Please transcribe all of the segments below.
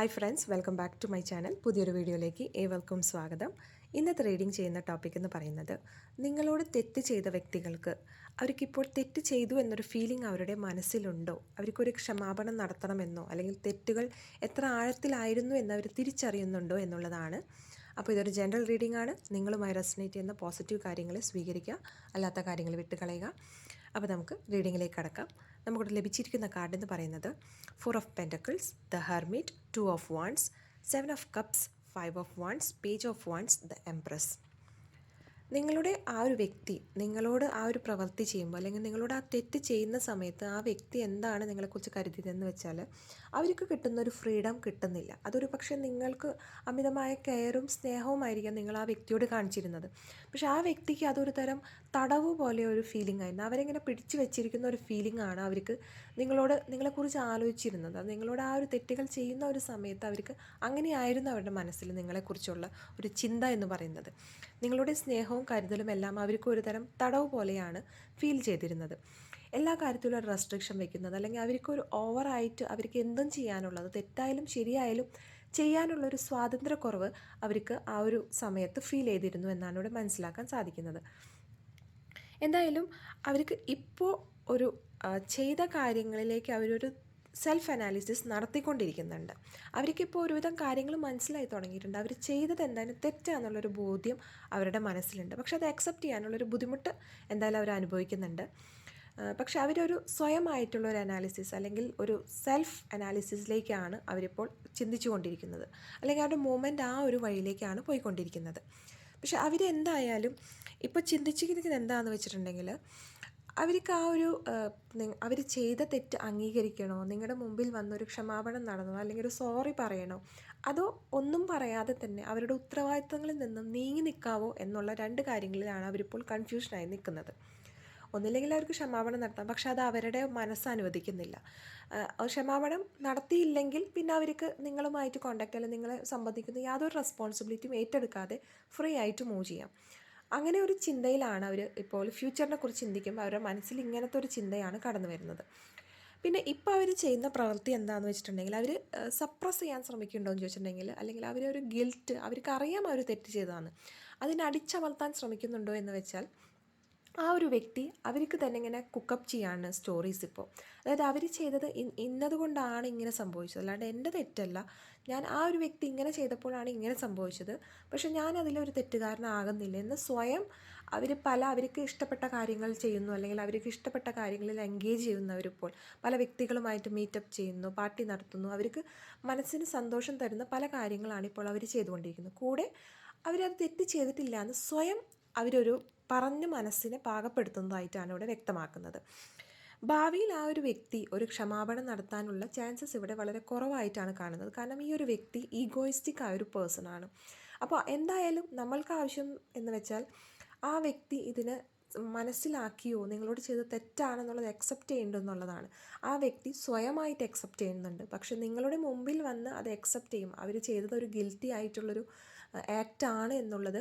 Hi friends welcome back to my channel പുതിയൊരു വീഡിയോയിലേക്ക് ഏവർക്കും സ്വാഗതം. ഇന്നത്തെ റീഡിങ് ചെയ്യുന്ന ടോപ്പിക് എന്ന് പറയുന്നത് നിങ്ങളോട് തെറ്റ് ചെയ്ത വ്യക്തികൾക്ക് അവർക്കിപ്പോൾ തെറ്റ് ചെയ്തു എന്നൊരു ഫീലിംഗ് അവരുടെ മനസ്സിലുണ്ടോ? അവർക്കൊരു ക്ഷമാപണം നടത്തണമെന്നോ? അല്ലെങ്കിൽ തെറ്റുകൾ എത്ര ആഴത്തിലായിരുന്നു എന്ന് അവർ തിരിച്ചറിയുന്നുണ്ടോ എന്നുള്ളതാണ്. അപ്പോൾ ഇതൊരു ജനറൽ റീഡിംഗ് ആണ്. നിങ്ങളുമായി റെസനേറ്റ് ചെയ്യുന്ന പോസിറ്റീവ് കാര്യങ്ങൾ സ്വീകരിക്കുക. അല്ലാത്ത കാര്യങ്ങൾ വിട്ടുകളയുക. അപ്പോൾ നമുക്ക് റീഡിങ്ങിലേക്ക് കടക്കാം. നമുക്കിവിടെ ലഭിച്ചിരിക്കുന്ന കാർഡ് എന്ന് പറയുന്നത് four of pentacles the hermit two of wands seven of cups five of wands page of wands the empress നിങ്ങളുടെ ആ ഒരു വ്യക്തി നിങ്ങളോട് ആ ഒരു പ്രവൃത്തി ചെയ്യുമ്പോൾ അല്ലെങ്കിൽ നിങ്ങളോട് ആ തെറ്റ് ചെയ്യുന്ന സമയത്ത് ആ വ്യക്തി എന്താണ് നിങ്ങളെക്കുറിച്ച് കരുതിയതെന്ന് വെച്ചാൽ അവർക്ക് കിട്ടുന്ന ഒരു ഫ്രീഡം കിട്ടുന്നില്ല. അതൊരു പക്ഷേ നിങ്ങൾക്ക് അമിതമായ കെയറും സ്നേഹവുമായിരിക്കാം നിങ്ങൾ ആ വ്യക്തിയോട് കാണിച്ചിരുന്നത്. പക്ഷേ ആ വ്യക്തിക്ക് അതൊരു തരം തടവ് പോലെ ഒരു ഫീലിംഗ് ആയിരുന്നു. അവരെങ്ങനെ പിടിച്ചു വെച്ചിരിക്കുന്ന ഒരു ഫീലിംഗ് ആണ് അവർക്ക് നിങ്ങളോട് നിങ്ങളെക്കുറിച്ച് ആലോചിച്ചിരുന്നത്. അത് നിങ്ങളോട് ആ ഒരു തെറ്റുകൾ ചെയ്യുന്ന ഒരു സമയത്ത് അവർക്ക് അങ്ങനെയായിരുന്നു അവരുടെ മനസ്സിൽ നിങ്ങളെക്കുറിച്ചുള്ള ഒരു ചിന്ത എന്ന് പറയുന്നത്. നിങ്ങളുടെ സ്നേഹവും കരുതലും എല്ലാം അവർക്ക് ഒരു തരം തടവ് പോലെയാണ് ഫീൽ ചെയ്തിരുന്നത്. എല്ലാ കാര്യത്തിലും റെസ്ട്രിക്ഷൻ വെക്കുന്നത് അല്ലെങ്കിൽ അവർക്ക് ഒരു ഓവറായിട്ട് അവർക്ക് എന്തും ചെയ്യാനുള്ളത് തെറ്റായാലും ശരിയായാലും ചെയ്യാനുള്ളൊരു സ്വാതന്ത്ര്യക്കുറവ് അവർക്ക് ആ ഒരു സമയത്ത് ഫീൽ ചെയ്തിരുന്നു എന്നാണ് ഇവിടെ മനസ്സിലാക്കാൻ സാധിക്കുന്നത്. എന്തായാലും അവർക്ക് ഇപ്പോൾ ഒരു ചെയ്ത കാര്യങ്ങളിലേക്ക് അവരൊരു സെൽഫ് അനാലിസിസ് നടത്തിക്കൊണ്ടിരിക്കുന്നുണ്ട് അവർക്കിപ്പോൾ ഒരുവിധം കാര്യങ്ങൾ മനസ്സിലായി തുടങ്ങിയിട്ടുണ്ട്. അവർ ചെയ്തത് എന്തായാലും തെറ്റാന്നുള്ളൊരു ബോധ്യം അവരുടെ മനസ്സിലുണ്ട്. പക്ഷെ അത് അക്സെപ്റ്റ് ചെയ്യാനുള്ളൊരു ബുദ്ധിമുട്ട് എന്തായാലും അവർ അനുഭവിക്കുന്നുണ്ട്. പക്ഷെ അവരൊരു സ്വയമായിട്ടുള്ള ഒരു അനാലിസിസ് അല്ലെങ്കിൽ ഒരു സെൽഫ് അനാലിസിസിലേക്കാണ് അവരിപ്പോൾ ചിന്തിച്ചുകൊണ്ടിരിക്കുന്നത്. അല്ലെങ്കിൽ അവരുടെ മൂമെന്റ് ആ ഒരു വഴിയിലേക്കാണ് പോയിക്കൊണ്ടിരിക്കുന്നത്. പക്ഷെ അവരെന്തായാലും ഇപ്പോൾ ചിന്തിച്ചിരിക്കുന്നത് എന്താണെന്ന് വെച്ചിട്ടുണ്ടെങ്കിൽ അവർക്ക് ആ ഒരു അവർ ചെയ്ത തെറ്റ് അംഗീകരിക്കണോ? നിങ്ങളുടെ മുമ്പിൽ വന്നൊരു ക്ഷമാപണം നടന്നോ അല്ലെങ്കിൽ ഒരു സോറി പറയണോ? അതോ ഒന്നും പറയാതെ തന്നെ അവരുടെ ഉത്തരവാദിത്തങ്ങളിൽ നിന്നും നീങ്ങി നിൽക്കാവോ എന്നുള്ള രണ്ട് കാര്യങ്ങളിലാണ് അവരിപ്പോൾ കൺഫ്യൂഷനായി നിൽക്കുന്നത് ഒന്നില്ലെങ്കിൽ അവർക്ക് ക്ഷമാപണം നടത്താം. പക്ഷെ അത് അവരുടെ മനസ്സ് അനുവദിക്കുന്നില്ല. ക്ഷമാപണം നടത്തിയില്ലെങ്കിൽ പിന്നെ അവർക്ക് നിങ്ങളുമായിട്ട് കോണ്ടാക്ട് അല്ലെങ്കിൽ നിങ്ങളെ സംബന്ധിക്കുന്ന യാതൊരു റെസ്പോൺസിബിലിറ്റിയും ഏറ്റെടുക്കാതെ ഫ്രീ ആയിട്ട് മൂവ് ചെയ്യാം. അങ്ങനെ ഒരു ചിന്തയിലാണ് അവർ ഇപ്പോൾ ഫ്യൂച്ചറിനെ കുറിച്ച് ചിന്തിക്കുമ്പോൾ അവരുടെ മനസ്സിൽ ഇങ്ങനത്തെ ഒരു ചിന്തയാണ് കടന്നു വരുന്നത്. പിന്നെ ഇപ്പോൾ അവർ ചെയ്യുന്ന പ്രവൃത്തി എന്താണെന്ന് വെച്ചിട്ടുണ്ടെങ്കിൽ അവർ സപ്രസ് ചെയ്യാൻ ശ്രമിക്കുന്നുണ്ടോ എന്ന് ചോദിച്ചിട്ടുണ്ടെങ്കിൽ അല്ലെങ്കിൽ അവരൊരു ഒരു ഗിൽറ്റ് അവർക്ക് അറിയാം അവർ തെറ്റ് ചെയ്തതാണ് അതിനെ അടിച്ചമർത്താൻ ശ്രമിക്കുന്നുണ്ടോ എന്ന് വെച്ചാൽ ആ ഒരു വ്യക്തി അവർക്ക് തന്നെ ഇങ്ങനെ കുക്കപ്പ് ചെയ്യാണ് സ്റ്റോറീസ് ഇപ്പോൾ അതായത് അവർ ചെയ്തത് ഇന്നതുകൊണ്ടാണ് ഇങ്ങനെ സംഭവിച്ചത്. അല്ലാണ്ട് എന്റെ തെറ്റല്ല. ഞാൻ ആ ഒരു വ്യക്തി ഇങ്ങനെ ചെയ്തപ്പോഴാണ് ഇങ്ങനെ സംഭവിച്ചത്. പക്ഷെ ഞാൻ അതിലൊരു തെറ്റുകാരനാകുന്നില്ല എന്ന് സ്വയം അവർ പല അവർക്ക് ഇഷ്ടപ്പെട്ട കാര്യങ്ങൾ ചെയ്യുന്നു. അല്ലെങ്കിൽ അവർക്ക് ഇഷ്ടപ്പെട്ട കാര്യങ്ങളിൽ എൻഗേജ് ചെയ്യുന്നവരിപ്പോൾ പല വ്യക്തികളുമായിട്ട് മീറ്റപ്പ് ചെയ്യുന്നു പാർട്ടി നടത്തുന്നു. അവർക്ക് മനസ്സിന് സന്തോഷം തരുന്ന പല കാര്യങ്ങളാണ് ഇപ്പോൾ അവർ ചെയ്തുകൊണ്ടിരിക്കുന്നത്. കൂടെ അവരത് തെറ്റ് ചെയ്തിട്ടില്ല എന്ന് സ്വയം അവരൊരു പറഞ്ഞ മനസ്സിനെ പാകപ്പെടുത്തുന്നതായിട്ടാണ് ഇവിടെ വ്യക്തമാക്കുന്നത്. ഭാവിയിൽ ആ ഒരു വ്യക്തി ഒരു ക്ഷമാപണം നടത്താനുള്ള ചാൻസസ് ഇവിടെ വളരെ കുറവായിട്ടാണ് കാണുന്നത്. കാരണം ഈ ഒരു വ്യക്തി ഈഗോയിസ്റ്റിക് ആയ ഒരു പേഴ്സൺ ആണ്. അപ്പോൾ എന്തായാലും നമ്മൾക്ക് ആവശ്യം എന്ന് വെച്ചാൽ ആ വ്യക്തി ഇതിന് മനസ്സിലാക്കിയോ നിങ്ങളോട് ചെയ്ത് തെറ്റാണെന്നുള്ളത് അക്സെപ്റ്റ് ചെയ്യേണ്ടെന്നുള്ളതാണ്. ആ വ്യക്തി സ്വയമായിട്ട് അക്സെപ്റ്റ് ചെയ്യുന്നുണ്ട്. പക്ഷെ നിങ്ങളുടെ മുമ്പിൽ വന്ന് അത് അക്സെപ്റ്റ് ചെയ്യും. അവർ ചെയ്തത് ഒരു ഗിൽറ്റി ആയിട്ടുള്ളൊരു ആക്റ്റ് ആണ് എന്നുള്ളത്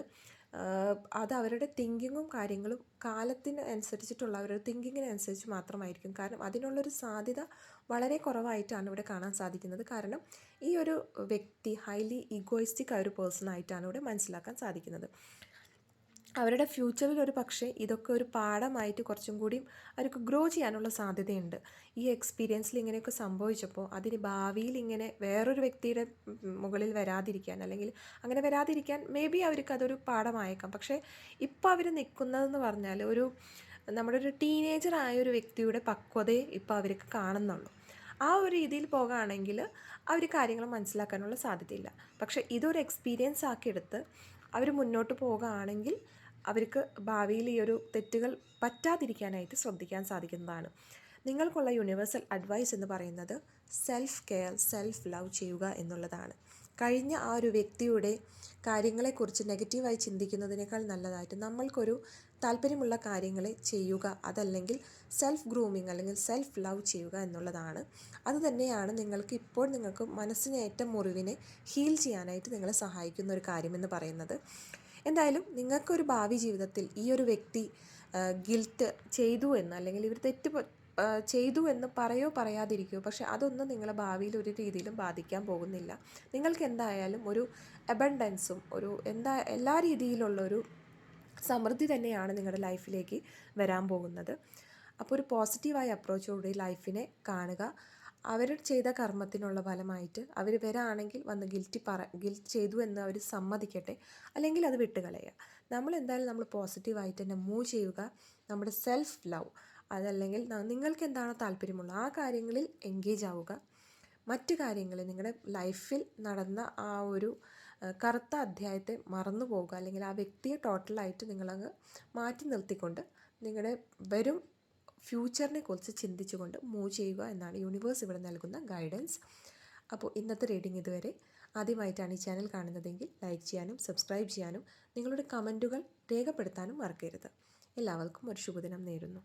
അത് അവരുടെ തിങ്കിങ്ങും കാര്യങ്ങളും കാലത്തിന് അനുസരിച്ചിട്ടുള്ള അവരുടെ തിങ്കിങ്ങിനനുസരിച്ച് മാത്രമായിരിക്കും. കാരണം അതിനുള്ളൊരു സാധ്യത വളരെ കുറവായിട്ടാണ് ഇവിടെ കാണാൻ സാധിക്കുന്നത്. കാരണം ഈ ഒരു വ്യക്തി ഹൈലി ഈഗോയിസ്റ്റിക് ആയ ഒരു പേഴ്സൺ ആയിട്ടാണ് ഇവിടെ മനസ്സിലാക്കാൻ സാധിക്കുന്നത്. അവരുടെ ഫ്യൂച്ചറിൽ ഒരു പക്ഷേ ഇതൊക്കെ ഒരു പാഠമായിട്ട് കുറച്ചും കൂടിയും അവർക്ക് ഗ്രോ ചെയ്യാനുള്ള സാധ്യതയുണ്ട്. ഈ എക്സ്പീരിയൻസിൽ ഇങ്ങനെയൊക്കെ സംഭവിച്ചപ്പോൾ അതിന് ഭാവിയിൽ ഇങ്ങനെ വേറൊരു വ്യക്തിയുടെ മുകളിൽ വരാതിരിക്കാൻ അല്ലെങ്കിൽ അങ്ങനെ വരാതിരിക്കാൻ മേ ബി അവർക്ക് അതൊരു പാഠമായേക്കാം. പക്ഷേ ഇപ്പോൾ അവർ നിൽക്കുന്നതെന്ന് പറഞ്ഞാൽ ഒരു നമ്മുടെ ഒരു ടീനേജർ ആയ ഒരു വ്യക്തിയുടെ പക്വതയെ ഇപ്പോൾ അവർക്ക് കാണുന്നുള്ളൂ. ആ ഒരു രീതിയിൽ പോകുകയാണെങ്കിൽ അവർ കാര്യങ്ങൾ മനസ്സിലാക്കാനുള്ള സാധ്യതയില്ല. പക്ഷേ ഇതൊരു എക്സ്പീരിയൻസ് ആക്കിയെടുത്ത് അവർ മുന്നോട്ട് പോകുകയാണെങ്കിൽ അവർക്ക് ഭാവിയിൽ ഈ ഒരു തെറ്റുകൾ പറ്റാതിരിക്കാനായിട്ട് ശ്രദ്ധിക്കാൻ സാധിക്കുന്നതാണ്. നിങ്ങൾക്കുള്ള യൂണിവേഴ്സൽ അഡ്വൈസ് എന്ന് പറയുന്നത് സെൽഫ് കെയർ സെൽഫ് ലവ് ചെയ്യുക എന്നുള്ളതാണ്. കഴിഞ്ഞ ആ ഒരു വ്യക്തിയുടെ കാര്യങ്ങളെക്കുറിച്ച് നെഗറ്റീവായി ചിന്തിക്കുന്നതിനേക്കാൾ നല്ലതായിട്ട് നമ്മൾക്കൊരു താല്പര്യമുള്ള കാര്യങ്ങളെ ചെയ്യുക അതല്ലെങ്കിൽ സെൽഫ് ഗ്രൂമിങ് അല്ലെങ്കിൽ സെൽഫ് ലവ് ചെയ്യുക എന്നുള്ളതാണ്. അതുതന്നെയാണ് നിങ്ങൾക്ക് ഇപ്പോൾ നിങ്ങൾക്ക് മനസ്സിനേറ്റ മുറിവിനെ ഹീൽ ചെയ്യാനായിട്ട് നിങ്ങളെ സഹായിക്കുന്ന ഒരു കാര്യമെന്ന് പറയുന്നത്. എന്തായാലും നിങ്ങൾക്കൊരു ഭാവി ജീവിതത്തിൽ ഈ ഒരു വ്യക്തി ഗിൽറ്റ് ചെയ്തു എന്ന് അല്ലെങ്കിൽ ഇവർ തെറ്റ് ചെയ്തു എന്ന് പറയോ പറയാതിരിക്കോ പക്ഷെ അതൊന്നും നിങ്ങളെ ഭാവിയിൽ ഒരു രീതിയിലും ബാധിക്കാൻ പോകുന്നില്ല. നിങ്ങൾക്ക് എന്തായാലും ഒരു അബണ്ടൻസും ഒരു എന്താ എല്ലാ രീതിയിലുള്ള ഒരു സമൃദ്ധി തന്നെയാണ് നിങ്ങളുടെ ലൈഫിലേക്ക് വരാൻ പോകുന്നത്. അപ്പോൾ ഒരു പോസിറ്റീവായ അപ്രോച്ചോടുകൂടി ലൈഫിനെ കാണുക. അവർ ചെയ്ത കർമ്മത്തിനുള്ള ഫലമായിട്ട് അവർ വരാണെങ്കിൽ വന്ന് ഗിൽറ്റി പറ ഗിൽറ്റ് ചെയ്തു എന്ന് അവർ സമ്മതിക്കട്ടെ. അല്ലെങ്കിൽ അത് വിട്ടുകളയുക. നമ്മൾ എന്തായാലും നമ്മൾ പോസിറ്റീവായിട്ട് തന്നെ മൂവ് ചെയ്യുക. നമ്മുടെ സെൽഫ് ലവ് അതല്ലെങ്കിൽ നിങ്ങൾക്ക് എന്താണ് താല്പര്യമുള്ളത് ആ കാര്യങ്ങളിൽ എൻഗേജ് ആവുക. മറ്റു കാര്യങ്ങൾ നിങ്ങളുടെ ലൈഫിൽ നടന്ന ആ ഒരു കറുത്ത അധ്യായത്തെ മറന്നു പോകുക. അല്ലെങ്കിൽ ആ വ്യക്തിയെ ടോട്ടലായിട്ട് നിങ്ങളങ്ങ് മാറ്റി നിർത്തിക്കൊണ്ട് നിങ്ങളുടെ വരും ഫ്യൂച്ചറിനെ കുറിച്ച് ചിന്തിച്ചുകൊണ്ട് മൂവ് ചെയ്യുക എന്നാണ് യൂണിവേഴ്സ് ഇവിടെ നൽകുന്ന ഗൈഡൻസ് അപ്പോൾ ഇന്നത്തെ റീഡിംഗ് ഇതുവരെ. ആദ്യമായിട്ടാണ് ഈ ചാനൽ കാണുന്നതെങ്കിൽ ലൈക്ക് ചെയ്യാനും സബ്സ്ക്രൈബ് ചെയ്യാനും നിങ്ങളുടെ കമന്റുകൾ രേഖപ്പെടുത്താനും മറക്കരുത്. എല്ലാവർക്കും ഒരു ശുഭദിനം നേരുന്നു.